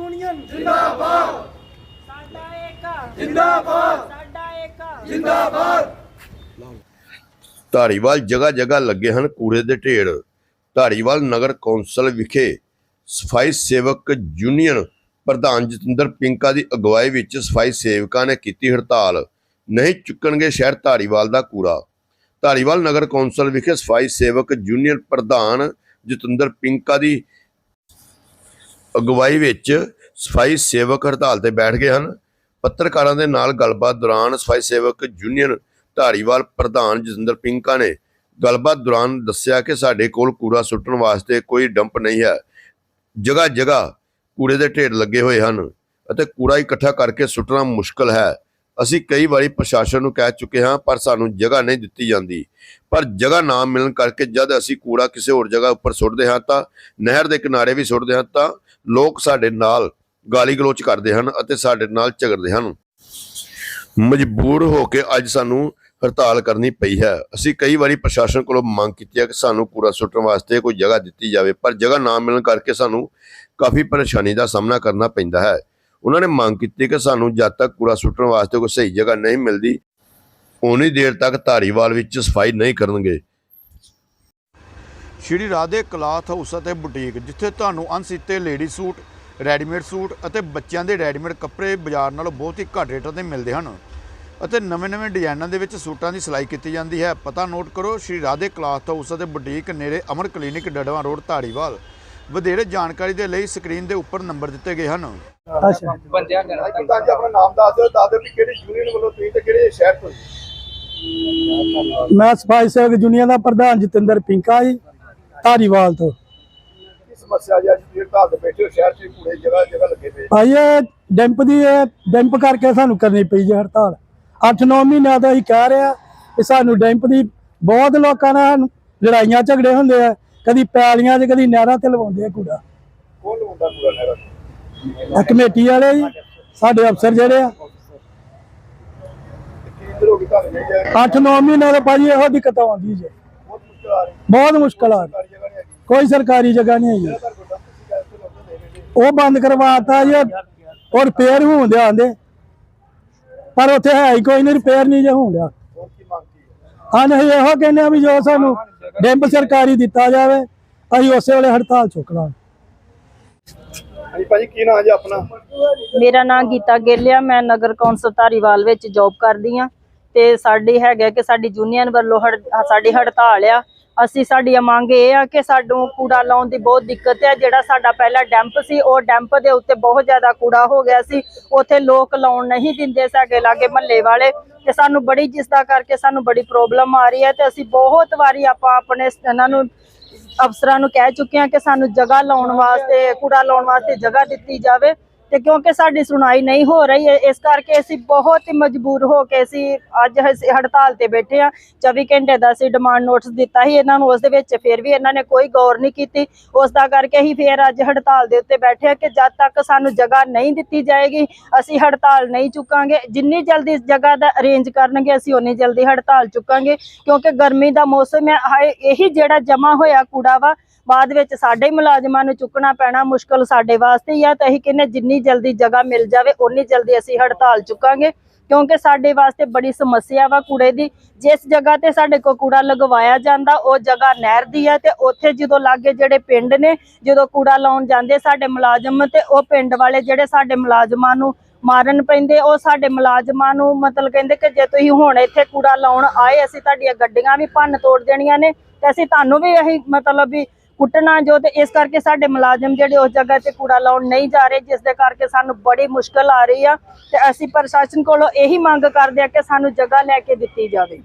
Union. ਜਿੰਦਾਬਾਦ। ਸਾਡਾ ਏਕਾ। ਜਿੰਦਾਬਾਦ। ਸਾਡਾ ਏਕਾ। ਜਿੰਦਾਬਾਦ। ਧਾਰੀਵਾਲ ਜਗ੍ਹਾ ਜਗ੍ਹਾ ਲੱਗੇ ਹਨ ਕੂੜੇ ਦੇ ਢੇਰ। ਧਾਰੀਵਾਲ ਨਗਰ ਕੌਂਸਲ ਵਿਖੇ ਸਫ਼ਾਈ ਸੇਵਕ ਯੂਨੀਅਨ ਪ੍ਰਧਾਨ ਜਤਿੰਦਰ ਪਿੰਕਾ ਦੀ ਅਗਵਾਈ ਵਿੱਚ ਸਫ਼ਾਈ ਸੇਵਕਾਂ ਨੇ ਕੀਤੀ ਹੜਤਾਲ। ਨਹੀਂ ਚੁੱਕਣਗੇ ਸ਼ਹਿਰ ਧਾਰੀਵਾਲ ਦਾ ਕੂੜਾ। ਧਾਰੀਵਾਲ ਨਗਰ ਕੌਂਸਲ ਵਿਖੇ ਸਫ਼ਾਈ ਸੇਵਕ ਯੂਨੀਅਨ ਪ੍ਰਧਾਨ ਜਤਿੰਦਰ ਪਿੰਕਾ ਦੀ ਅਗਵਾਈ ਵਿੱਚ ਸਫ਼ਾਈ ਸੇਵਕ ਹੜਤਾਲ ਤੇ ਬੈਠ ਗਏ ਹਨ। ਪੱਤਰਕਾਰਾਂ ਦੇ ਨਾਲ ਗੱਲਬਾਤ ਦੌਰਾਨ ਸਫ਼ਾਈ ਸੇਵਕ ਯੂਨੀਅਨ ਧਾਰੀਵਾਲ ਪ੍ਰਧਾਨ ਜਤਿੰਦਰ ਪਿੰਕਾ ਨੇ ਗੱਲਬਾਤ ਦੌਰਾਨ ਦੱਸਿਆ ਕਿ ਸਾਡੇ ਕੋਲ ਕੂੜਾ ਸੁੱਟਣ ਵਾਸਤੇ ਕੋਈ ਡੰਪ ਨਹੀਂ ਹੈ। ਜਗ੍ਹਾ ਜਗ੍ਹਾ ਕੂੜੇ ਦੇ ਢੇਰ ਲੱਗੇ ਹੋਏ ਹਨ ਅਤੇ ਕੂੜਾ ਇਕੱਠਾ ਕਰਕੇ ਸੁੱਟਣਾ ਮੁਸ਼ਕਲ ਹੈ। ਅਸੀਂ ਕਈ ਵਾਰੀ ਪ੍ਰਸ਼ਾਸਨ ਨੂੰ ਕਹਿ ਚੁੱਕੇ ਹਾਂ, ਪਰ ਸਾਨੂੰ ਜਗ੍ਹਾ ਨਹੀਂ ਦਿੱਤੀ ਜਾਂਦੀ। ਪਰ ਜਗ੍ਹਾ ਨਾ ਮਿਲਣ ਕਰਕੇ ਜਦ ਅਸੀਂ ਕੂੜਾ ਕਿਸੇ ਹੋਰ ਜਗ੍ਹਾ ਉੱਪਰ ਸੁੱਟਦੇ ਹਾਂ ਤਾਂ, ਨਹਿਰ ਦੇ ਕਿਨਾਰੇ ਵੀ ਸੁੱਟਦੇ ਹਾਂ ਤਾਂ ਲੋਕ ਸਾਡੇ ਨਾਲ ਗਾਲੀ ਗਲੋਚ ਕਰਦੇ ਹਨ ਅਤੇ ਸਾਡੇ ਨਾਲ ਝਗੜਦੇ ਹਨ। ਮਜਬੂਰ ਹੋ ਕੇ ਅੱਜ ਸਾਨੂੰ ਹੜਤਾਲ ਕਰਨੀ ਪਈ ਹੈ। ਅਸੀਂ ਕਈ ਵਾਰੀ ਪ੍ਰਸ਼ਾਸਨ ਕੋਲੋਂ ਮੰਗ ਕੀਤੀ ਹੈ ਕਿ ਸਾਨੂੰ ਕੂੜਾ ਸੁੱਟਣ ਵਾਸਤੇ ਕੋਈ ਜਗ੍ਹਾ ਦਿੱਤੀ ਜਾਵੇ, ਪਰ ਜਗ੍ਹਾ ਨਾ ਮਿਲਣ ਕਰਕੇ ਸਾਨੂੰ ਕਾਫੀ ਪਰੇਸ਼ਾਨੀ ਦਾ ਸਾਹਮਣਾ ਕਰਨਾ ਪੈਂਦਾ ਹੈ। ਉਹਨਾਂ ਨੇ ਮੰਗ ਕੀਤੀ ਕਿ ਸਾਨੂੰ ਜਦ ਤੱਕ ਕੂੜਾ ਸੁੱਟਣ ਵਾਸਤੇ ਕੋਈ ਸਹੀ ਜਗ੍ਹਾ ਨਹੀਂ ਮਿਲਦੀ ਉਨੀ ਦੇਰ ਤੱਕ ਧਾਰੀਵਾਲ ਵਿੱਚ ਸਫ਼ਾਈ ਨਹੀਂ ਕਰਨਗੇ। ਸ਼੍ਰੀ ਰਾਧੇ ਕਲਾਥ ਹਾਊਸ ਅਤੇ ਬੁਟੀਕ ਜਿੱਥੇ ਤੁਹਾਨੂੰ ਅਣਸੀਤੇ ਲੇਡੀ ਸੂਟ ਰੈਡੀਮੇਡ ਸੂਟ ਅਤੇ ਬੱਚਿਆਂ ਦੇ ਰੈਡੀਮੇਡ ਕੱਪੜੇ ਬਾਜ਼ਾਰ ਨਾਲੋਂ ਬਹੁਤ ਹੀ ਘੱਟ ਰੇਟਾਂ ਤੇ ਮਿਲਦੇ ਹਨ ਅਤੇ ਨਵੇਂ-ਨਵੇਂ ਡਿਜ਼ਾਈਨਾਂ ਦੇ ਵਿੱਚ ਸੂਟਾਂ ਦੀ ਸਿਲਾਈ ਕੀਤੀ ਜਾਂਦੀ ਹੈ। ਪਤਾ ਨੋਟ ਕਰੋ ਸ਼੍ਰੀ ਰਾਧੇ ਕਲਾਥ ਹਾਊਸ ਅਤੇ ਬੁਟੀਕ ਨੇੜੇ ਅਮਰ ਕਲੀਨਿਕ ਡੜਵਾ ਰੋਡ ਧਾਰੀਵਾਲ। ਵਧੇਰੇ ਜਾਣਕਾਰੀ ਦੇ ਲਈ ਸਕਰੀਨ ਦੇ ਉੱਪਰ ਨੰਬਰ ਦਿੱਤੇ ਗਏ ਹਨ। ਅੱਛਾ। ਬੰਦਿਆਂ ਕਰਨਾ ਤਾਂ ਜੀ ਆਪਣਾ ਨਾਮ ਦੱਸ ਦਿਓ ਦੱਸ ਦਿਓ ਕਿ ਕਿਹੜੀ ਯੂਨੀਅਨ ਵੱਲੋਂ ਤੁਸੀਂ ਤੇ ਕਿਹੜੇ ਸ਼ਹਿਰ ਤੋਂ ਜੀ? ਮੈਂ ਸਫ਼ਾਈ ਸੇਵਕ ਯੂਨੀਅਨ ਦਾ ਪ੍ਰਧਾਨ ਜਤਿੰਦਰ ਪਿੰਕਾ ਜੀ। ਧਾਰੀਵਾਲ ਤੋਂ। ਕੀ ਸਮੱਸਿਆ ਜੀ? ਅੱਜ ਫਿਰ ਹੜਤਾਲ ਤੇ ਬੈਠੇ ਹੋ ਸ਼ਹਿਰ 'ਚ ਕੂੜੇ ਜਗ੍ਹਾ ਜਗ੍ਹਾ ਲੱਗੇ ਪਏ। ਭਾਈ ਇਹ ਡੈਂਪ ਦੀ ਇਹ ਡੈਂਪ ਕਰਕੇ ਸਾਨੂੰ ਕਰਨੀ ਪਈ ਜੀ ਹੜਤਾਲ। 8-9 ਮਹੀਨਿਆਂ ਤੋਂ ਅਸੀਂ ਕਹਿ ਰਹੇ ਆ ਕਿ ਸਾਨੂੰ ਡੈਂਪ ਦੀ ਬਹੁਤ ਲੋਕਾਂ ਨਾਲ ਲੜਾਈਆਂ ਝਗੜੇ ਹੁੰਦੇ ਆ। ਕਦੀ ਪੈਲੀਆਂ 'ਚ ਕਦੀ ਨਹਿਰਾਂ ਤੇ ਲਵਾਉਂਦੇ ਆ ਕੂੜਾ। ਕੌਣ ਹੁੰਦਾ ਕੂੜਾ ਨਹਿਰ ਇਹ ਕਮੇਟੀ ਵਾਲੇ ਜੀ ਸਾਡੇ ਅਫਸਰ ਜਿਹੜੇ ਆ। ਕੀ ਇੱਧਰ ਹੋ ਕੇ ਤੁਹਾਨੂੰ ਨਹੀਂ ਜਾਏ 8-9 ਮਹੀਨਿਆਂ ਤੋਂ ਭਾਜੀ ਇਹੋ ਦਿੱਕਤ ਆਉਂਦੀ ਜੀ। ਬਹੁਤ ਮੁਸ਼ਕਲ ਆ ਰਹੀ। ਕੋਈ ਸਰਕਾਰੀ ਜਗ੍ਹਾ ਨਹੀਂ ਹੈਗੀ। ਉਹ ਬੰਦ ਕਰਵਾਤਾ ਜੀ ਉਹ ਰਿਪੇਅਰ ਹੋਣ ਦੇ ਆਂਦੇ। ਪਰ ਉੱਥੇ ਹੈ ਹੀ ਕੋਈ ਨਹੀਂ ਰਿਪੇਅਰ ਨਹੀਂ ਜੇ ਹੋਣ ਕੀ ਹੈ ਹਾਂ ਨਹੀਂ ਇਹੋ ਕਹਿੰਦੇ ਆ ਵੀ ਜੋ ਸਾਨੂੰ ਡੈਂਪ ਸਰਕਾਰੀ ਦਿੱਤਾ ਜਾਵੇ ਅਸੀਂ ਉਸੇ ਵੇਲੇ ਹੜਤਾਲ ਚੁੱਕ ਲਾਂਗੇ। ਹਾਂਜੀ ਭਾਜੀ ਕੀ ਨਾਮ ਜੀ ਆਪਣਾ? ਮੇਰਾ ਨਾਮ ਗੀਤਾ ਗਿੱਲ ਆ ਮੈਂ ਨਗਰ ਕੌਂਸਲ ਧਾਰੀਵਾਲ ਵਿੱਚ ਜੌਬ ਕਰਦੀ ਆ। ਤੇ ਸਾਡੀ ਹੈਗਾ ਕਿ ਸਾਡੀ ਯੂਨੀਅਨ ਵੱਲੋਂ ਸਾਡੀ ਹੜਤਾਲ ਆ ਅਸੀਂ ਸਾਡੀ ਮੰਗ ਇਹ ਆ ਕਿ ਸਾਨੂੰ ਕੂੜਾ ਲਾਉਣ ਦੀ ਬਹੁਤ ਦਿੱਕਤ ਹੈ। ਜਿਹੜਾ ਸਾਡਾ ਪਹਿਲਾ ਡੈਂਪ ਸੀ, ਉਹ ਡੈਂਪ ਦੇ ਉੱਤੇ ਬਹੁਤ ਜ਼ਿਆਦਾ ਕੂੜਾ ਹੋ ਗਿਆ ਸੀ। ਉੱਥੇ ਲੋਕ ਲਾਉਣ ਨਹੀਂ ਦਿੰਦੇ ਸਾਡੇ ਲਾਗੇ ਮਹੱਲੇ ਵਾਲੇ। ਤੇ ਸਾਨੂੰ ਬੜੀ, ਜਿਸ ਦਾ ਕਰਕੇ ਸਾਨੂੰ ਬੜੀ ਪ੍ਰੋਬਲਮ ਆ ਰਹੀ ਹੈ ਤੇ ਅਸੀਂ ਬਹੁਤ ਵਾਰੀ ਆਪਾਂ ਆਪਣੇ ਇਹਨਾਂ ਨੂੰ ਅਫਸਰਾਂ ਨੂੰ ਕਹਿ ਚੁੱਕੇ ਹਾਂ ਕਿ ਸਾਨੂੰ ਜਗ੍ਹਾ ਲਾਉਣ ਵਾਸਤੇ, ਕੂੜਾ ਲਾਉਣ ਵਾਸਤੇ ਜਗ੍ਹਾ ਦਿੱਤੀ ਜਾਵੇ। ਤੇ ਕਿਉਂਕਿ ਸਾਡੀ ਸੁਣਾਈ ਨਹੀਂ ਹੋ ਰਹੀ ਹੈ, ਇਸ ਕਰਕੇ ਅਸੀਂ ਬਹੁਤ ਹੀ ਮਜਬੂਰ ਹੋ ਕੇ ਅਸੀਂ ਅੱਜ ਅਸੀਂ ਹੜਤਾਲ ਤੇ ਬੈਠੇ ਆ 24 ਘੰਟੇ ਦਾ ਅਸੀਂ ਡਿਮਾਂਡ ਨੋਟਿਸ ਦਿੱਤਾ ਸੀ, ਇਹਨਾਂ ਨੂੰ ਉਸ ਦੇ ਵਿੱਚ ਫਿਰ ਵੀ ਇਹਨਾਂ ਨੇ ਕੋਈ ਗੌਰ ਨਹੀਂ ਕੀਤੀ। ਉਸ ਦਾ ਕਰਕੇ ਹੀ ਫਿਰ ਅੱਜ ਹੜਤਾਲ ਦੇ ਉੱਤੇ ਬੈਠੇ ਆ ਕਿ ਜਦ ਤੱਕ ਸਾਨੂੰ ਜਗ੍ਹਾ ਨਹੀਂ ਦਿੱਤੀ ਜਾਏਗੀ, ਅਸੀਂ ਹੜਤਾਲ ਨਹੀਂ ਚੁੱਕਾਂਗੇ। ਜਿੰਨੀ ਜਲਦੀ ਇਸ ਜਗ੍ਹਾ ਦਾ ਅਰੇਂਜ ਕਰਨਗੇ, ਅਸੀਂ ਉਨੀ ਜਲਦੀ ਹੜਤਾਲ ਚੁੱਕਾਂਗੇ। ਕਿਉਂਕਿ ਗਰਮੀ ਦਾ ਮੌਸਮ ਹੈ ਇਹੀ ਜਿਹੜਾ ਜਮਾ ਹੋਇਆ ਕੂੜਾ ਵਾ, ਬਾਅਦ ਵਿੱਚ ਸਾਡੇ ਮੁਲਾਜ਼ਮਾਂ ਨੂੰ ਚੁੱਕਣਾ ਪੈਣਾ ਮੁਸ਼ਕਲ ਸਾਡੇ ਵਾਸਤੇ ਹੀ ਆ, ਤਾਂ ਅਸੀਂ ਕਹਿੰਦੇ ਜਿੰਨੀ ਜਲਦੀ ਜਗ੍ਹਾ ਮਿਲ ਜਾਵੇ ਉਨੀ ਜਲਦੀ ਅਸੀਂ ਹੜਤਾਲ ਚੁੱਕਾਂਗੇ। ਕਿਉਂਕਿ ਸਾਡੇ ਵਾਸਤੇ ਬੜੀ ਸਮੱਸਿਆ ਵਾ ਕੂੜੇ ਦੀ। ਜਿਸ ਜਗ੍ਹਾ ਤੇ ਸਾਡੇ ਕੋਲ ਕੂੜਾ ਲਗਵਾਇਆ ਜਾਂਦਾ, ਉਹ ਜਗ੍ਹਾ ਨਹਿਰ ਦੀ ਹੈ ਤੇ ਉੱਥੇ ਜਦੋਂ ਲਾਗੇ ਜਿਹੜੇ ਪਿੰਡ ਨੇ, ਜਦੋਂ ਕੂੜਾ ਲਾਉਣ ਜਾਂਦੇ ਸਾਡੇ ਮੁਲਾਜ਼ਮ ਤੇ ਉਹ ਪਿੰਡ ਵਾਲੇ ਜਿਹੜੇ ਸਾਡੇ ਮੁਲਾਜ਼ਮਾਂ ਨੂੰ ਮਾਰਨ ਪੈਂਦੇ, ਉਹ ਸਾਡੇ ਮੁਲਾਜ਼ਮਾਂ ਨੂੰ ਮਤਲਬ ਕਹਿੰਦੇ ਕਿ ਜੇ ਤੁਸੀਂ ਹੁਣ ਇੱਥੇ ਕੂੜਾ ਲਾਉਣ ਆਏ, ਅਸੀਂ ਤੁਹਾਡੀਆਂ ਗੱਡੀਆਂ ਵੀ ਭੰਨ ਤੋੜ ਦੇਣੀਆਂ ਨੇ ਤੇ ਅਸੀਂ ਤੁਹਾਨੂੰ ਵੀ ਅਸੀਂ ਮਤਲਬ ਵੀ ਕੁੱਟਣਾ ਜੋ ਤੇ ਇਸ ਕਰਕੇ ਸਾਡੇ ਮੁਲਾਜ਼ਮ ਜਿਹੜੇ ਉਸ ਜਗ੍ਹਾ ਤੇ ਕੂੜਾ ਲਾਉਣ ਨਹੀਂ ਜਾ ਰਹੇ, ਜਿਸ ਦੇ ਕਰਕੇ ਸਾਨੂੰ ਬੜੀ ਮੁਸ਼ਕਲ ਆ ਰਹੀ ਆ ਤੇ ਅਸੀਂ ਪ੍ਰਸ਼ਾਸਨ ਕੋਲੋਂ ਇਹੀ ਮੰਗ ਕਰਦੇ ਆ ਕਿ ਸਾਨੂੰ ਜਗ੍ਹਾ ਲੈ ਕੇ ਦਿੱਤੀ ਜਾਵੇ।